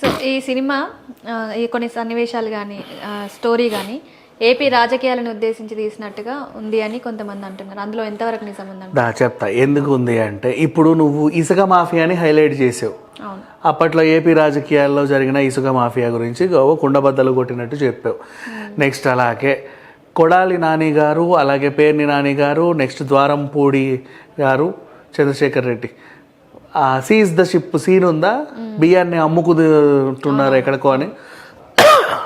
So ఈ cinema కొన్ని సన్నివేశాలు కానీ స్టోరీ కానీ ఏపీ రాజకీయాలను ఉద్దేశించి తీసినట్టుగా ఉంది అని కొంతమంది అంటున్నారు. అందులో ఎంతవరకు నిజం ఉందంట దా చెప్తా. ఎందుకు ఉంది అంటే ఇప్పుడు నువ్వు ఇసుక మాఫియాని హైలైట్ చేసావు. అప్పట్లో ఏపీ రాజకీయాల్లో జరిగిన ఇసుక మాఫియా గురించి గోవ కుండబద్దలు కొట్టినట్టు చెప్పావు. నెక్స్ట్ అలాగే కొడాలి నాని గారు అలాగే పేర్ని నాని గారు నెక్స్ట్ ద్వారంపూడి గారు Chandrasekhar Reddy. Seize the ship scene ఉందా? బియ్యాన్ని అమ్ముకుతున్నారు ఎక్కడికో అని.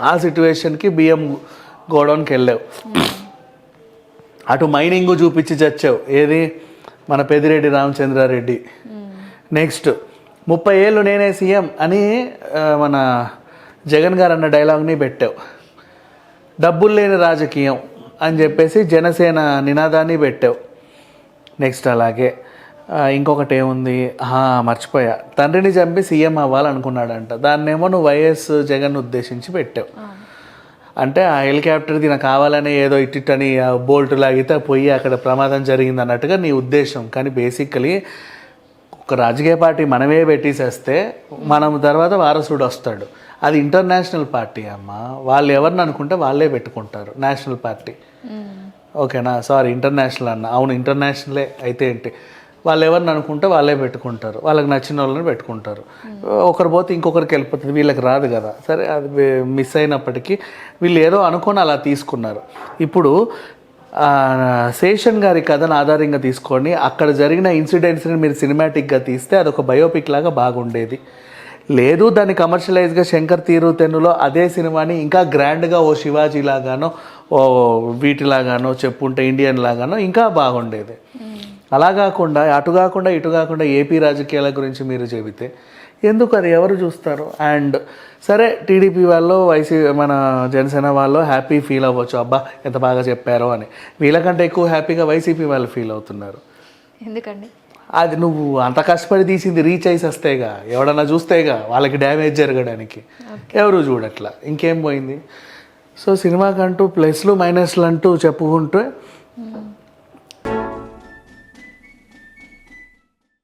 ఆ సిచ్యువేషన్కి బియ్యం గోడౌన్కి వెళ్ళావు. అటు మైనింగ్ చూపించి చచ్చావు. ఏది? మన పెదిరెడ్డి రామచంద్రారెడ్డి. నెక్స్ట్ ముప్పై ఏళ్ళు నేనే సీఎం అని మన జగన్ గారు అన్న డైలాగ్ని పెట్టావు. డబ్బులు లేని రాజకీయం అని చెప్పేసి జనసేన నినాదాన్ని పెట్టావు. నెక్స్ట్ అలాగే ఇంకొకటి ఏముంది? మర్చిపోయా. తండ్రిని చంపి సీఎం అవ్వాలనుకున్నాడంట. దాన్నేమో నువ్వు వైఎస్ జగన్ ఉద్దేశించి పెట్టావు. అంటే ఆ హెలికాప్టర్ దీని కావాలని ఏదో ఇట్టిట్టని బోల్ట్ లాగితే పోయి అక్కడ ప్రమాదం జరిగింది అన్నట్టుగా నీ ఉద్దేశం. కానీ బేసికలీ ఒక రాజకీయ పార్టీ మనమే పెట్టేసేస్తే మనం తర్వాత వారసుడు వస్తాడు. అది ఇంటర్నేషనల్ పార్టీ అమ్మ. వాళ్ళు ఎవరిని అనుకుంటే వాళ్ళే పెట్టుకుంటారు. నేషనల్ పార్టీ ఓకేనా? సారీ ఇంటర్నేషనల్ అన్న. అవును ఇంటర్నేషనలే అయితే ఏంటి? వాళ్ళు ఎవరిని అనుకుంటే వాళ్ళే పెట్టుకుంటారు. వాళ్ళకి నచ్చిన వాళ్ళని పెట్టుకుంటారు. ఒకరు పోతే ఇంకొకరికి వెళ్ళిపోతుంది వీళ్ళకి రాదు కదా. సరే అది మిస్ అయినప్పటికీ వీళ్ళు ఏదో అనుకొని అలా తీసుకున్నారు. ఇప్పుడు శేషన్ గారి కథను ఆధారంగా తీసుకొని అక్కడ జరిగిన ఇన్సిడెంట్స్ని మీరు సినిమాటిక్గా తీస్తే అదొక బయోపిక్ లాగా బాగుండేది. లేదు దాన్ని కమర్షియలైజ్గా శంకర్ తీరు తెన్నులో అదే సినిమాని ఇంకా గ్రాండ్గా ఓ శివాజీ లాగానో వీటిలాగానో చెప్పుంటే ఇండియన్ లాగానో ఇంకా బాగుండేది. అలా కాకుండా అటు కాకుండా ఇటు కాకుండా ఏపీ రాజకీయాల గురించి మీరు చెబితే ఎందుకు అది ఎవరు చూస్తారు? అండ్ సరే టీడీపీ వాళ్ళు వైసీ మన జనసేన వాళ్ళు హ్యాపీ ఫీల్ అవ్వచ్చు. అబ్బా ఎంత బాగా చెప్పారో అని. వీళ్ళకంటే ఎక్కువ హ్యాపీగా వైసీపీ వాళ్ళు ఫీల్ అవుతున్నారు. ఎందుకండి? అది నువ్వు అంత కష్టపడి తీసింది రీచ్ అయ్యేస్తేగా ఎవడన్నా చూస్తేగా వాళ్ళకి డ్యామేజ్ జరగడానికి. ఎవరు చూడట్లా? ఇంకేం పోయింది? సో సినిమాకంటూ ప్లస్లు మైనస్లు అంటూ చెప్పుకుంటే